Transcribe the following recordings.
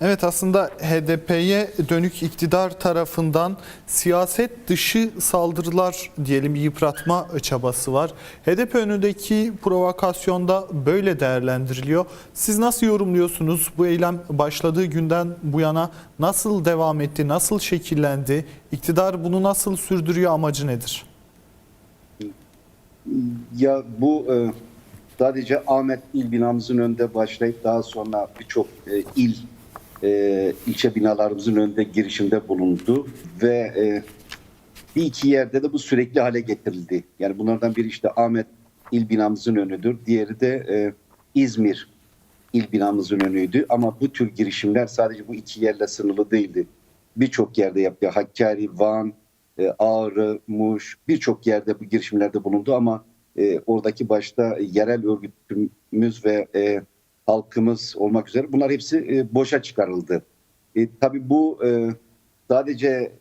Evet aslında HDP'ye dönük iktidar tarafından siyaset dışı saldırılar diyelim yıpratma çabası var. HDP önündeki provokasyonda böyle değerlendiriliyor. Siz nasıl yorumluyorsunuz? Bu eylem başladığı günden bu yana nasıl devam etti, nasıl şekillendi? İktidar bunu nasıl sürdürüyor, amacı nedir? Ya bu e, sadece Ahmet İl binamızın önünde başlayıp daha sonra birçok e, il e, ilçe binalarımızın önünde girişimde bulundu ve e, bir iki yerde de bu sürekli hale getirildi. Yani bunlardan biri işte Ahmet İl binamızın önüdür. Diğeri de e, İzmir İl binamızın önüydü. Ama bu tür girişimler sadece bu iki yerle sınırlı değildi. Birçok yerde yapıyor. Hakkari, Van, e, Ağrı, Muş birçok yerde bu girişimlerde bulundu ama e, oradaki başta yerel örgütümüz ve e, halkımız olmak üzere bunlar hepsi e, boşa çıkarıldı. E, tabii bu e, sadece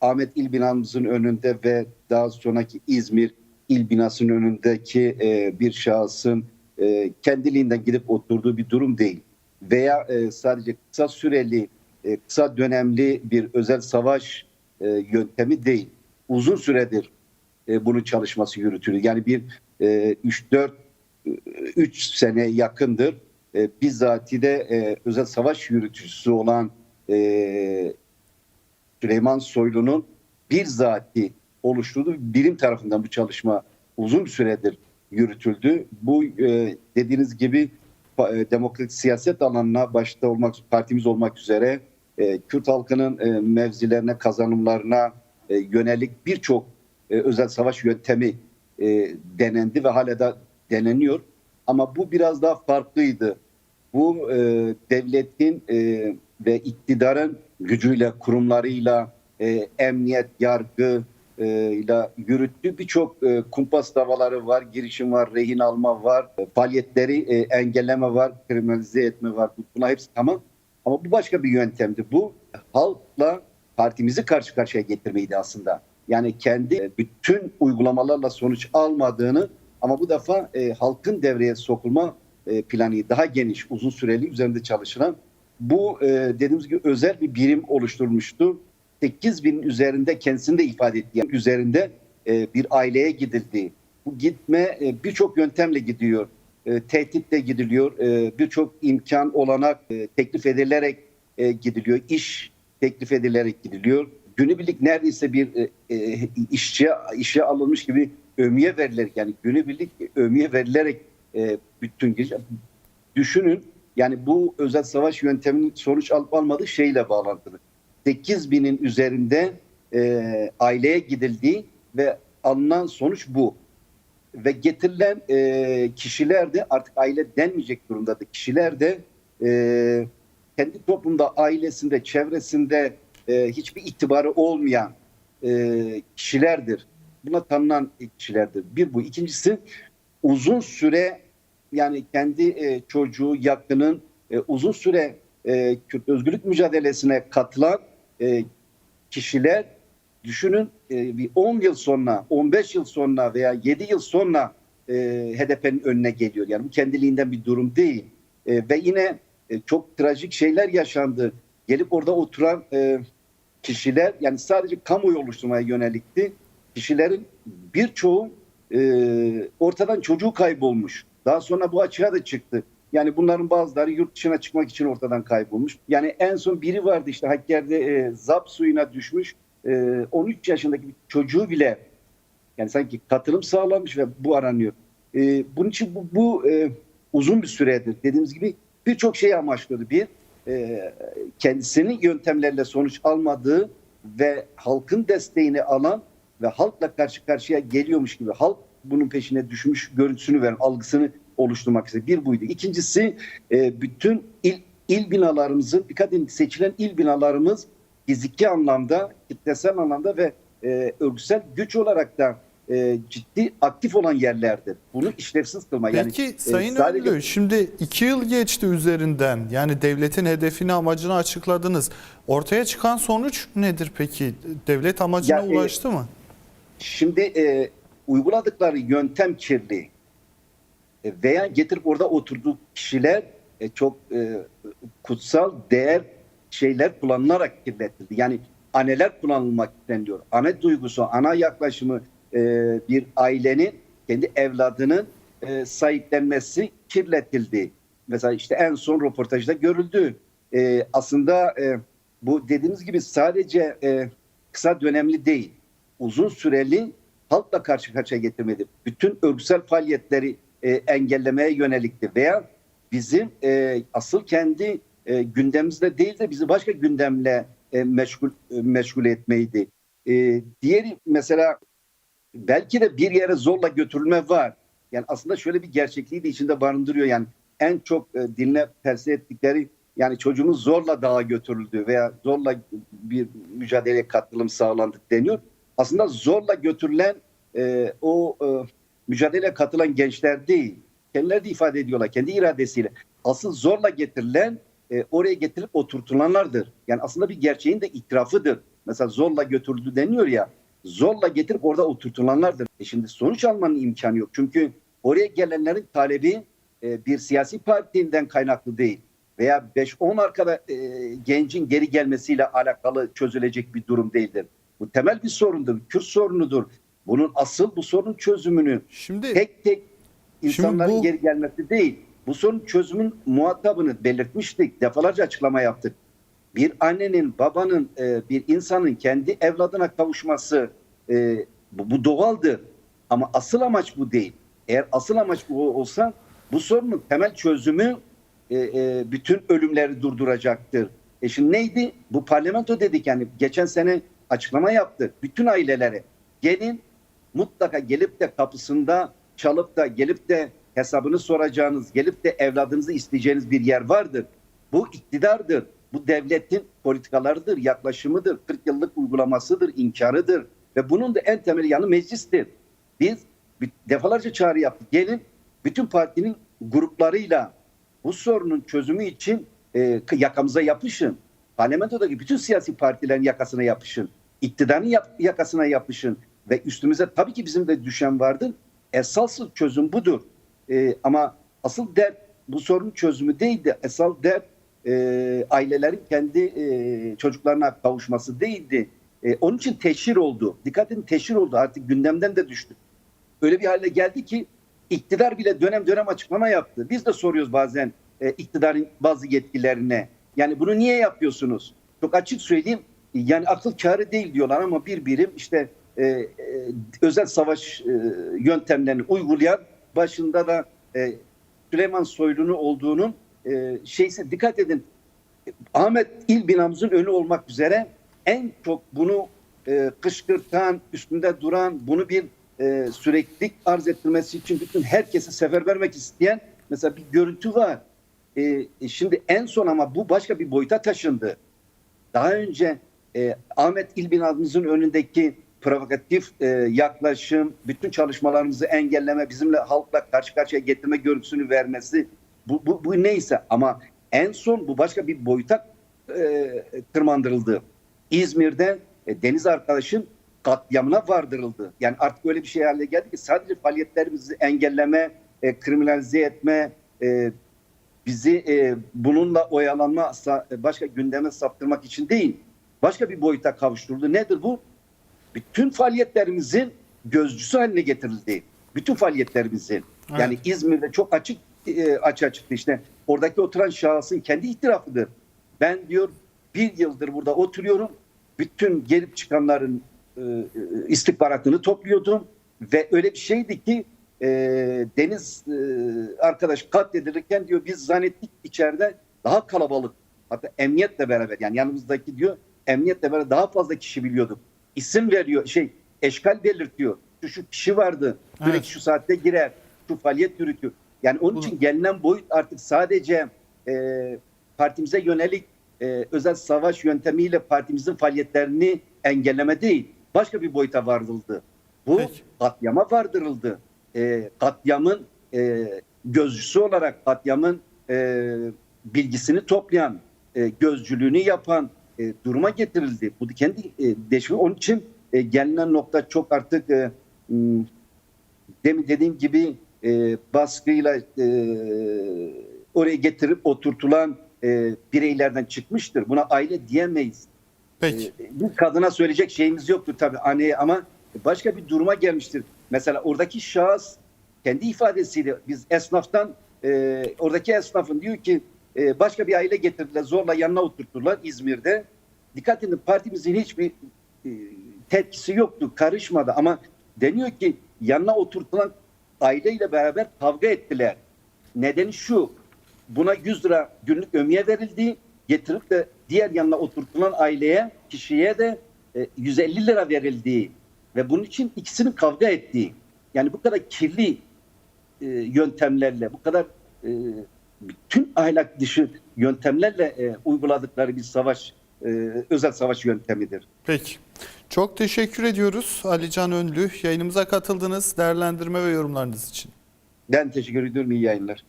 Ahmet İl binamızın önünde ve daha sonraki İzmir İl binasının önündeki e, bir şahsın e, kendiliğinden gidip oturduğu bir durum değil. Veya e, sadece kısa süreli, e, kısa dönemli bir özel savaş e, yöntemi değil. Uzun süredir e, bunun çalışması yürütülüyor. Yani bir e, 3-4 3 sene yakındır e, bizzati de e, özel savaş yürütücüsü olan e, Süleyman Soylu'nun bizzati oluşturduğu bir birim tarafından bu çalışma uzun süredir yürütüldü. Bu e, dediğiniz gibi e, demokratik siyaset alanına başta olmak partimiz olmak üzere e, Kürt halkının e, mevzilerine, kazanımlarına e, yönelik birçok e, özel savaş yöntemi e, denendi ve hala da deneniyor. Ama bu biraz daha farklıydı. Bu e, devletin e, ve iktidarın gücüyle, kurumlarıyla, e, emniyet, yargı e, ile yürüttüğü birçok e, kumpas davaları var, girişim var, rehin alma var, e, faaliyetleri e, engelleme var, kriminalize etme var. Buna hepsi tamam. Ama bu başka bir yöntemdi. Bu halkla partimizi karşı karşıya getirmeydi aslında. Yani kendi e, bütün uygulamalarla sonuç almadığını ama bu defa e, halkın devreye sokulma e, planı daha geniş, uzun süreli üzerinde çalışılan bu e, dediğimiz gibi özel bir birim oluşturmuştu. 8 bin üzerinde kendisini de ifade ettiği üzerinde e, bir aileye gidildi. Bu gitme e, birçok yöntemle gidiyor. E, tehditle gidiliyor. E, birçok imkan, olanak e, teklif edilerek e, gidiliyor. İş teklif edilerek gidiliyor. Günübirlik neredeyse bir e, e, işçiye, işe alınmış gibi ömüye verilerek yani günübirlik ömüye verilerek e, bütün giriş. Düşünün yani bu özel savaş yönteminin sonuç alıp almadığı şeyle bağlantılı. 8 binin üzerinde e, aileye gidildiği ve alınan sonuç bu. Ve getirilen e, kişiler de artık aile denmeyecek durumda kişiler de e, kendi toplumda, ailesinde, çevresinde e, hiçbir itibarı olmayan e, kişilerdir. Buna tanınan kişilerdir. Bir bu. İkincisi uzun süre yani kendi e, çocuğu, yakının e, uzun süre e, Kürt özgürlük mücadelesine katılan e, kişiler düşünün e, bir 10 yıl sonra, 15 yıl sonra veya 7 yıl sonra e, HDP'nin önüne geliyor. Yani bu kendiliğinden bir durum değil. E, ve yine e, çok trajik şeyler yaşandı. Gelip orada oturan e, kişiler yani sadece kamuoyu oluşturmaya yönelikti. Kişilerin birçoğu e, ortadan çocuğu kaybolmuş. Daha sonra bu açığa da çıktı. Yani bunların bazıları yurt dışına çıkmak için ortadan kaybolmuş. Yani en son biri vardı işte Hakkari'de e, zap suyuna düşmüş. E, 13 yaşındaki bir çocuğu bile yani sanki katılım sağlanmış ve bu aranıyor. E, bunun için bu, bu e, uzun bir süredir. Dediğimiz gibi birçok şey amaçladı. Bir, e, kendisinin yöntemlerle sonuç almadığı ve halkın desteğini alan ve halkla karşı karşıya geliyormuş gibi halk bunun peşine düşmüş görüntüsünü veren algısını oluşturmak istedi. Bir buydu. İkincisi e, bütün il, il binalarımızın dikkat edin seçilen il binalarımız fiziki anlamda, kitlesel anlamda ve e, örgütsel güç olarak da e, ciddi aktif olan yerlerdir. Bunu işlevsiz kılma. Peki yani, e, Sayın sadece- Ünlü şimdi iki yıl geçti üzerinden yani devletin hedefini amacını açıkladınız. Ortaya çıkan sonuç nedir peki? Devlet amacına Ya, e, ulaştı mı? Şimdi e, uyguladıkları yöntem kirli E, veya getirip orada oturduğu kişiler e, çok e, kutsal değer şeyler kullanılarak kirletildi. Yani aneler kullanılmak isteniliyor. Ane duygusu, ana yaklaşımı e, bir ailenin kendi evladının e, sahiplenmesi kirletildi. Mesela işte en son röportajda görüldü. E, aslında e, bu dediğimiz gibi sadece e, kısa dönemli değil, uzun süreli halkla karşı karşıya getirmedi. Bütün örgütsel faaliyetleri e, engellemeye yönelikti veya bizim e, asıl kendi e, gündemimizde değil de bizi başka gündemle e, meşgul e, meşgul etmeydi. E, diğeri mesela belki de bir yere zorla götürülme var. Yani aslında şöyle bir gerçekliği de içinde barındırıyor. Yani en çok e, dinle tersi ettikleri yani çocuğumuz zorla dağa götürüldü veya zorla bir mücadeleye katılım sağlandık deniyor. Aslında zorla götürülen e, o e, mücadeleye katılan gençler değil. Kendileri de ifade ediyorlar kendi iradesiyle. Asıl zorla getirilen e, oraya getirip oturtulanlardır. Yani aslında bir gerçeğin de itirafıdır. Mesela zorla götürüldü deniyor ya. Zorla getirip orada oturtulanlardır. E şimdi sonuç almanın imkanı yok. Çünkü oraya gelenlerin talebi e, bir siyasi partiden kaynaklı değil veya 5-10 arkada e, gencin geri gelmesiyle alakalı çözülecek bir durum değildir. Bu temel bir sorundur. Kürt sorunudur. Bunun asıl bu sorunun çözümünü Şimdi tek tek insanların bu- geri gelmesi değil. Bu sorunun çözümün muhatabını belirtmiştik. Defalarca açıklama yaptık. Bir annenin, babanın, e, bir insanın kendi evladına kavuşması e, bu, doğaldır. Ama asıl amaç bu değil. Eğer asıl amaç bu olsa bu sorunun temel çözümü e, bütün ölümleri durduracaktır. E şimdi neydi? Bu parlamento dedik yani geçen sene açıklama yaptık. Bütün ailelere gelin mutlaka gelip de kapısında çalıp da gelip de hesabını soracağınız, gelip de evladınızı isteyeceğiniz bir yer vardır. Bu iktidardır. Bu devletin politikalarıdır, yaklaşımıdır, 40 yıllık uygulamasıdır, inkarıdır. Ve bunun da en temel yanı meclistir. Biz defalarca çağrı yaptık. Gelin bütün partinin gruplarıyla bu sorunun çözümü için e, yakamıza yapışın. Parlamentodaki bütün siyasi partilerin yakasına yapışın. İktidarın yakasına yapışın. Ve üstümüze tabii ki bizim de düşen vardır. Esas çözüm budur. E, ama asıl dert bu sorunun çözümü değil de esas dert e, ailelerin kendi e, çocuklarına kavuşması değildi. E, onun için teşhir oldu. Dikkat edin teşhir oldu artık gündemden de düştü. Öyle bir hale geldi ki iktidar bile dönem dönem açıklama yaptı. Biz de soruyoruz bazen e, iktidarın bazı yetkilerine. Yani bunu niye yapıyorsunuz? Çok açık söyleyeyim. Yani akıl kârı değil diyorlar ama bir birim işte e, e, özel savaş e, yöntemlerini uygulayan başında da e, Süleyman Soylu'nun olduğunun e, şeysi dikkat edin. Ahmet İl binamızın önü olmak üzere en çok bunu e, kışkırtan, üstünde duran, bunu bir e, süreklilik arz ettirmesi için bütün herkesi sefer vermek isteyen mesela bir görüntü var. E, e, şimdi en son ama bu başka bir boyuta taşındı. Daha önce e, Ahmet İl binamızın önündeki provokatif e, yaklaşım, bütün çalışmalarımızı engelleme, bizimle halkla karşı karşıya getirme görüntüsünü vermesi bu, bu, bu neyse ama en son bu başka bir boyuta e, tırmandırıldı. İzmir'de e, Deniz arkadaşın katliamına vardırıldı. Yani artık öyle bir şey haline geldi ki sadece faaliyetlerimizi engelleme, e, kriminalize etme, e, bizi e, bununla oyalanma, başka gündeme saptırmak için değil, başka bir boyuta kavuşturuldu. Nedir bu? Bütün faaliyetlerimizin gözcüsü haline getirildi. Bütün faaliyetlerimizin. Yani İzmir'de çok açık e, açığa çıktı işte. Oradaki oturan şahsın kendi itirafıdır. Ben diyor bir yıldır burada oturuyorum. Bütün gelip çıkanların e, e, istihbaratını topluyordum. Ve öyle bir şeydi ki e, Deniz e, arkadaş katledilirken diyor biz zannettik içeride daha kalabalık. Hatta emniyetle beraber yani yanımızdaki diyor emniyetle beraber daha fazla kişi biliyorduk. İsim veriyor şey eşkal belirtiyor. Şu, şu kişi vardı. Sürekli Evet. şu saatte girer. Şu faaliyet yürütüyor. Yani onun için gelinen boyut artık sadece e, partimize yönelik e, özel savaş yöntemiyle partimizin faaliyetlerini engelleme değil. Başka bir boyuta varıldı. Bu Peki. katliama vardırıldı. E, katliamın e, gözcüsü olarak katliamın e, bilgisini toplayan, e, gözcülüğünü yapan e, duruma getirildi. Bu kendi e, deşmi. Onun için e, gelinen nokta çok artık e, demin dediğim gibi e, baskıyla e, oraya getirip oturtulan e, bireylerden çıkmıştır. Buna aile diyemeyiz. Peki. Ee, Bir kadına söyleyecek şeyimiz yoktur tabii anneye ama başka bir duruma gelmiştir. Mesela oradaki şahıs kendi ifadesiyle biz esnaftan e, oradaki esnafın diyor ki e, başka bir aile getirdiler zorla yanına oturttular İzmir'de. Dikkat edin partimizin hiçbir e, tepkisi yoktu karışmadı ama deniyor ki yanına oturtulan aileyle beraber kavga ettiler. Nedeni şu buna 100 lira günlük ömüye verildi. Getirip de diğer yanına oturtulan aileye, kişiye de e, 150 lira verildi. Ve bunun için ikisinin kavga ettiği. Yani bu kadar kirli e, yöntemlerle, bu kadar e, bütün ahlak dışı yöntemlerle e, uyguladıkları bir savaş, e, özel savaş yöntemidir. Peki. Çok teşekkür ediyoruz Alican Önlü. Yayınımıza katıldınız değerlendirme ve yorumlarınız için. Ben teşekkür ediyorum. İyi yayınlar.